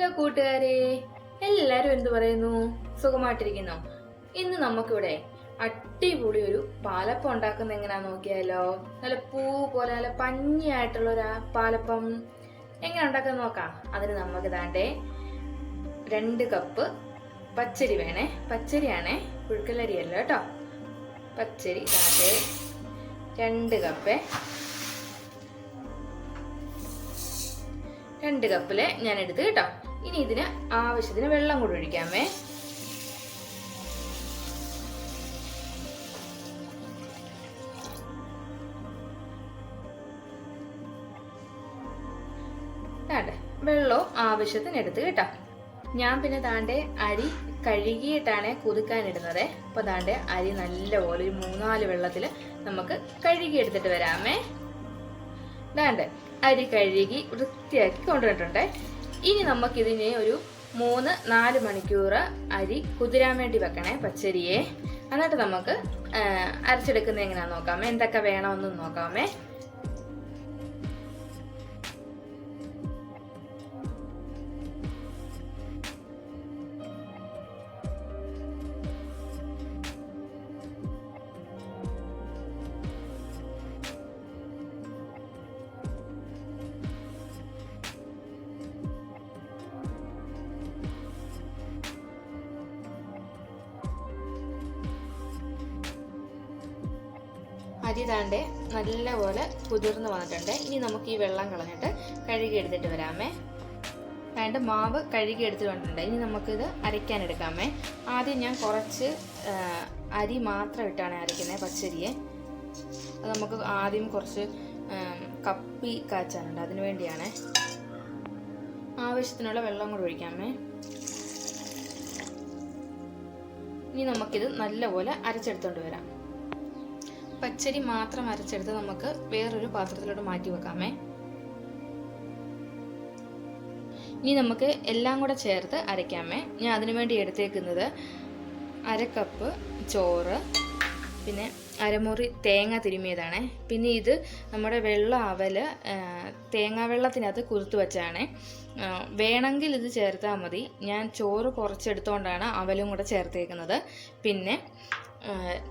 Hello കൂട്ടുകാരെ എല്ലാരും എന്തു പറയുന്നു? സുഖമായിട്ടിരിക്കുന്നു? ഇന്ന് നമുക്കിവിടെ അടിപൊളി ഒരു പാലപ്പം ഉണ്ടാക്കുന്ന എങ്ങനെയാ നോക്കിയാലോ? നല്ല പൂ പോലെ നല്ല പഞ്ഞിയായിട്ടുള്ള ഒരു പാലപ്പം. എങ്ങനെ ഉണ്ടാക്കാൻ നോക്കാം? അതിന് നമുക്ക് താണ്ടേ രണ്ട് കപ്പ് പച്ചരി വേണേ. പച്ചരിയാണേ പുഴുക്കലരിയല്ലോ കേട്ടോ. പച്ചരി താണ്ടേ രണ്ട് കപ്പ്. രണ്ട് കപ്പിലെ ഞാൻ എടുത്ത് കേട്ടോ. ഇനി ഇതിന് ആവശ്യത്തിന് വെള്ളം കൂടി ഒഴിക്കാമേ. താണ്ടെ വെള്ളവും ആവശ്യത്തിന് എടുത്ത് കേട്ടോ. ഞാൻ പിന്നെ താണ്ടെ അരി കഴുകിയിട്ടാണ് കുതുക്കാനിടുന്നത് അപ്പോൾ താണ്ടെ അരി നല്ലപോലെ ഒരു മൂന്നാൽ വെള്ളത്തിൽ നമുക്ക് കഴുകി എടുത്തിട്ട് വരാമേ. താണ്ടെ അരി കഴുകി വൃത്തിയാക്കി കൊണ്ടുവന്നിട്ടുണ്ട്. ഇനി നമുക്കിതിനെ ഒരു മൂന്ന് നാല് മണിക്കൂർ അരി കുതിരാൻ വേണ്ടി വെക്കണേ പച്ചരിയെ. എന്നിട്ട് നമുക്ക് അരച്ചെടുക്കുന്നത് എങ്ങനെയാണെന്ന് നോക്കാമേ. എന്തൊക്കെ വേണമെന്ന് നോക്കാമേ. അരി താണ്ടെ നല്ലപോലെ കുതിർന്ന് വന്നിട്ടുണ്ട്. ഇനി നമുക്ക് ഈ വെള്ളം കളഞ്ഞിട്ട് കഴുകി എടുത്തിട്ട് വരാമേ. അതിന്റെ മാവ് കഴുകി എടുത്തിട്ട് വന്നിട്ടുണ്ട് ഇനി നമുക്കിത് അരയ്ക്കാനെടുക്കാമേ. ആദ്യം ഞാൻ കുറച്ച് അരി മാത്രം ഇട്ടാണ് അരയ്ക്കുന്നത് പച്ചരിയെ. അത് നമുക്ക് ആദ്യം കുറച്ച് കപ്പി കാച്ചാനുണ്ട്. അതിനു വേണ്ടിയാണ്. ആവശ്യത്തിനുള്ള വെള്ളം കൂടി ഒഴിക്കാമേ. ഇനി നമുക്കിത് നല്ലപോലെ അരച്ചെടുത്തോണ്ട് വരാം. പച്ചരി മാത്രം അരച്ചെടുത്ത് നമുക്ക് വേറൊരു പാത്രത്തിലോട്ട് മാറ്റി വെക്കാമേ. ഇനി നമുക്ക് എല്ലാം കൂടെ ചേർത്ത് അരയ്ക്കാമേ. ഞാൻ അതിനു വേണ്ടി എടുത്തേക്കുന്നത് അര കപ്പ് ചോറ് പിന്നെ അരമുറി തേങ്ങ തിരുമിയതാണ് പിന്നെ ഇത് നമ്മുടെ വെള്ള അവൽ ആ, തേങ്ങാ വെള്ളത്തിനകത്ത് കുതിർത്ത് വെച്ചാണ് വേണമെങ്കിൽ ഇത് ചേർത്താൽ മതി. ഞാൻ ചോറ് കുറച്ചെടുത്തുകൊണ്ടാണ് അവലും കൂടെ ചേർത്തേക്കുന്നത്. പിന്നെ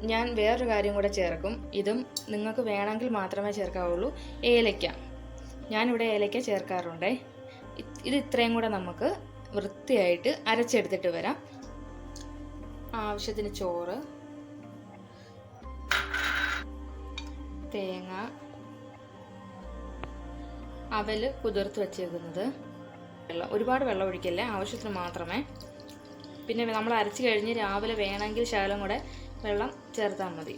ഞാൻ വേറൊരു കാര്യം കൂടെ ചേർക്കും. ഇതും നിങ്ങൾക്ക് വേണമെങ്കിൽ മാത്രമേ ചേർക്കാവുള്ളൂ. ഏലയ്ക്ക. ഞാനിവിടെ ഏലയ്ക്ക ചേർക്കാറുണ്ടേ. ഇത് ഇത് ഇത്രയും കൂടെ നമുക്ക് വൃത്തിയായിട്ട് അരച്ചെടുത്തിട്ട് വരാം. ആവശ്യത്തിന് ചോറ് തേങ്ങ അവൽ കുതിർത്ത് വെച്ചേക്കുന്നത്. വെള്ളം ഒരുപാട് വെള്ളം ഒഴിക്കല്ലേ? ആവശ്യത്തിന് മാത്രമേ. പിന്നെ നമ്മൾ അരച്ച് കഴിഞ്ഞ് രാവിലെ വേണമെങ്കിൽ ശകലം കൂടെ വെള്ളം ചേർത്താൽ മതി.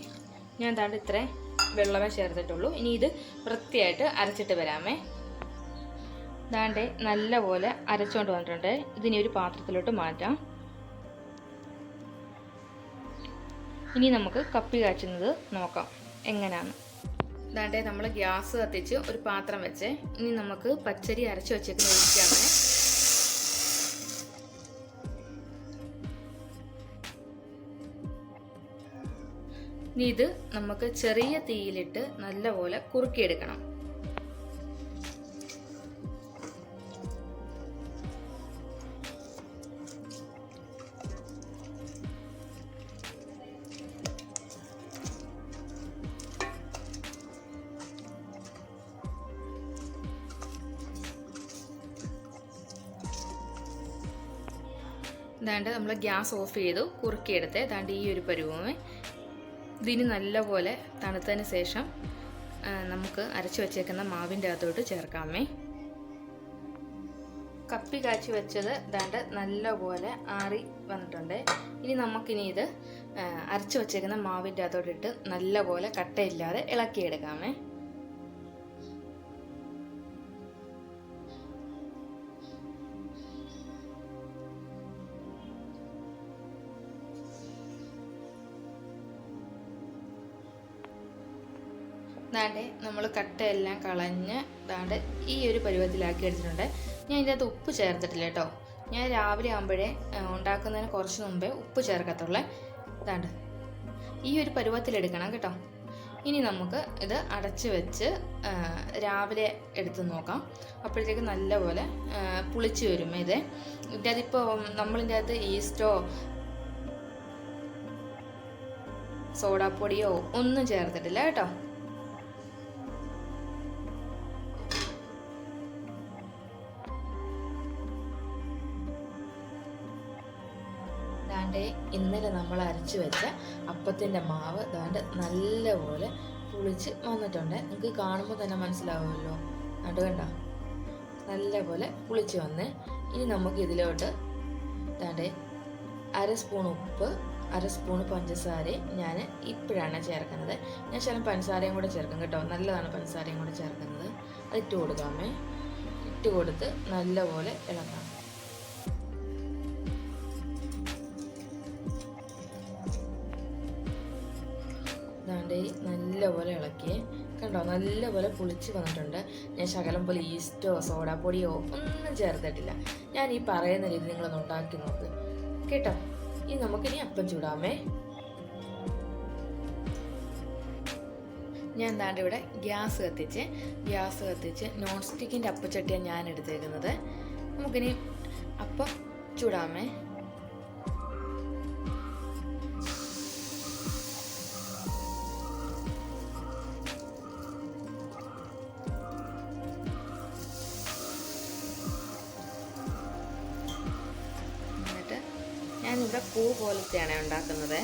ഞാൻ താണ്ട് ഇത്രയും വെള്ളമേ ചേർത്തിട്ടുള്ളൂ. ഇനി ഇത് വൃത്തിയായിട്ട് അരച്ചിട്ട് വരാമേ. ദാണ്ടെ നല്ലപോലെ അരച്ചുകൊണ്ട് വന്നിട്ടുണ്ട്. ഇതിനി ഒരു പാത്രത്തിലോട്ട് മാറ്റാം. ഇനി നമുക്ക് കപ്പി കാച്ചുന്നത് നോക്കാം. എങ്ങനെയാണ് ദാണ്ടെ നമ്മൾ ഗ്യാസ് കത്തിച്ച് ഒരു പാത്രം വെച്ച്. ഇനി നമുക്ക് പച്ചരി അരച്ച് വെച്ചേക്കുന്ന ഒഴിക്കാമേ. ഇനി ഇത് നമുക്ക് ചെറിയ തീയിലിട്ട് നല്ലപോലെ കുറുക്കിയെടുക്കണം. ഇതാണ്ട് നമ്മൾ ഗ്യാസ് ഓഫ് ചെയ്തു കുറുക്കിയെടുത്ത്. ഇതാണ്ട് ഈ ഒരു പരുവമേ ഇതിന് നല്ലപോലെ തണുത്തതിന് ശേഷം നമുക്ക് അരച്ച് വെച്ചേക്കുന്ന മാവിന്റെ അകത്തോട്ട് ചേർക്കാമേ കപ്പി കാച്ചി വെച്ചത് ദാണ്ട് നല്ലപോലെ ആറി വന്നിട്ടുണ്ട്. ഇനി നമുക്കിനി ഇത് അരച്ച് വെച്ചേക്കുന്ന മാവിന്റെ അകത്തോട്ടിട്ട് നല്ലപോലെ കട്ടയില്ലാതെ ഇളക്കിയെടുക്കാമേ ദാണ്ടെ നമ്മൾ കട്ടയെല്ലാം കളഞ്ഞ് ദാണ്ട് ഈ ഒരു പരുവത്തിലാക്കി എടുത്തിട്ടുണ്ട്. ഞാൻ ഇതിനകത്ത് ഉപ്പ് ചേർത്തിട്ടില്ല കേട്ടോ. ഞാൻ രാവിലെ ആകുമ്പോഴേ ഉണ്ടാക്കുന്നതിന് കുറച്ച് മുമ്പേ ഉപ്പ് ചേർക്കത്തുള്ളേ. ദാണ്ട് ഈ ഒരു പരുവത്തിലെടുക്കണം കേട്ടോ. ഇനി നമുക്ക് ഇത് അടച്ച് വെച്ച് രാവിലെ എടുത്ത് നോക്കാം. അപ്പോഴത്തേക്ക് നല്ലപോലെ പുളിച്ച് വരും ഇത്. ഇതിന്റെ അതിപ്പോൾ നമ്മളിന്റെ അകത്ത് ഈസ്റ്റോ സോഡാപ്പൊടിയോ ഒന്നും ചേർത്തിട്ടില്ല കേട്ടോ. ദാണ്ടെ ഇന്നലെ നമ്മൾ അരച്ച് വെച്ച അപ്പത്തിന്റെ മാവ് ദാണ്ട് നല്ലപോലെ പുളിച്ച് വന്നിട്ടുണ്ട്. നിങ്ങൾക്ക് കാണുമ്പോൾ തന്നെ മനസ്സിലാവുമല്ലോ. അത് കണ്ട? നല്ലപോലെ പുളിച്ച് വന്ന് ഇനി നമുക്ക് ഇതിലോട്ട് ദാണ്ട് അര സ്പൂൺ ഉപ്പ് അര സ്പൂൺ പഞ്ചസാരയും ഞാൻ ഇപ്പോഴാണ് ചേർക്കുന്നത്. ഞാൻ ശകലം പഞ്ചസാരയും കൂടെ ചേർക്കും കേട്ടോ. നല്ലതാണ് പഞ്ചസാരയും കൂടെ ചേർക്കുന്നത്. അത് ഇട്ട് കൊടുക്കാമേ. ഇട്ട് കൊടുത്ത് നല്ലപോലെ ഇളക്കാം. ദാണ്ടേ നല്ലപോലെ ഇളക്കി. കണ്ടോ? നല്ലപോലെ പുളിച്ച് വന്നിട്ടുണ്ട്. ഞാൻ ശകലം പോലെ ഈസ്റ്റോ സോഡാപ്പൊടിയോ ഒന്നും ചേർത്തിട്ടില്ല. ഞാൻ ഈ പറയുന്ന രീതി നിങ്ങളൊന്ന് ഉണ്ടാക്കി നോക്ക്. കേട്ടോ? ഇനി നമുക്കിനി അപ്പം ചൂടാമേ ഞാൻ ദാണ്ട് ഇവിടെ ഗ്യാസ് കത്തിച്ച് ഗ്യാസ് കത്തിച്ച് നോൺ സ്റ്റിക്കിന്റെ അപ്പച്ചട്ടിയാണ് ഞാൻ എടുത്തേക്കുന്നത്. നമുക്കിനി അപ്പം ചൂടാമേ പൂ പോലത്തെയാണ് ഉണ്ടാക്കുന്നത്.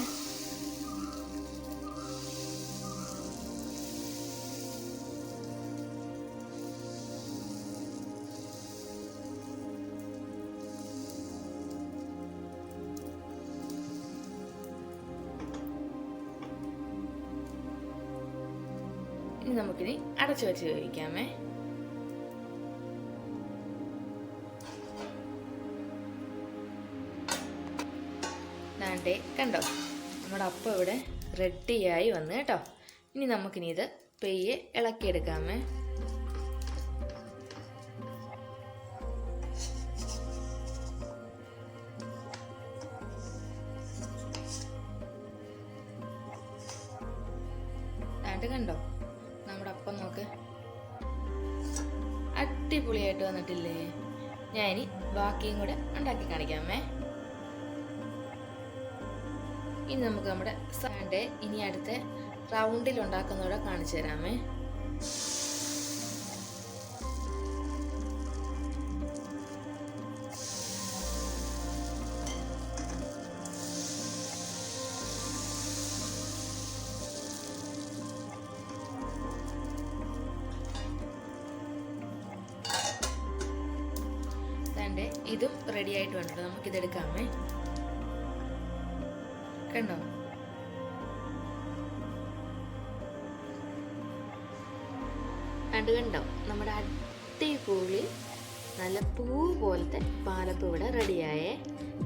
ഇനി നമുക്കിനി അടച്ചു വെച്ച് വേവിക്കാമേ. ദാണ്ടേ കണ്ടോ? നമ്മുടെ അപ്പ ഇവിടെ റെഡിയായി വന്നു കേട്ടോ. ഇനി നമുക്കിനി ഇത് പെയ്യെ ഇളക്കിയെടുക്കാമേ. കണ്ടോ? നമ്മുടെ അപ്പം നോക്ക്. അടിപൊളിയായിട്ട് വന്നിട്ടില്ലേ? ഞാൻ ഇനി ബാക്കിയും കൂടെ ഉണ്ടാക്കി കാണിക്കാമേ. ഇനി നമുക്ക് നമ്മുടെ സാൻഡേ ഇനി അടുത്ത റൗണ്ടിൽ ഉണ്ടാക്കുന്നതോടെ കാണിച്ചു തരാമേ. ഇതും റെഡി ആയിട്ട് വേണ്ടത് നമുക്കിത് എടുക്കാമേ കണ്ടോ കണ്ടു കണ്ടോ നമ്മുടെ അടിപൊളി നല്ല പൂ പോലത്തെ പാലപ്പ് ഇവിടെ റെഡിയായേ.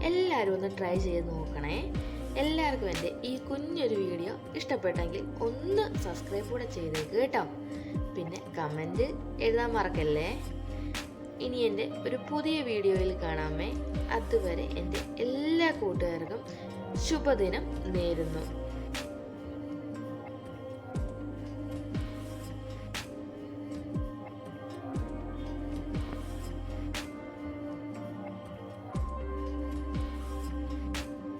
എല്ലാവരും ഒന്ന് ട്രൈ ചെയ്ത് നോക്കണേ. എല്ലാവർക്കും എന്റെ ഈ കുഞ്ഞൊരു വീഡിയോ ഇഷ്ടപ്പെട്ടെങ്കിൽ ഒന്ന് സബ്സ്ക്രൈബ് കൂടെ ചെയ്തേക്ക് കേട്ടോ. പിന്നെ കമന്റ് എഴുതാൻ മറക്കല്ലേ? ഇനി എന്റെ ഒരു പുതിയ വീഡിയോയിൽ കാണാമേ. അതുവരെ എന്റെ എല്ലാ കൂട്ടുകാർക്കും ശുഭദിനം നേരുന്നു.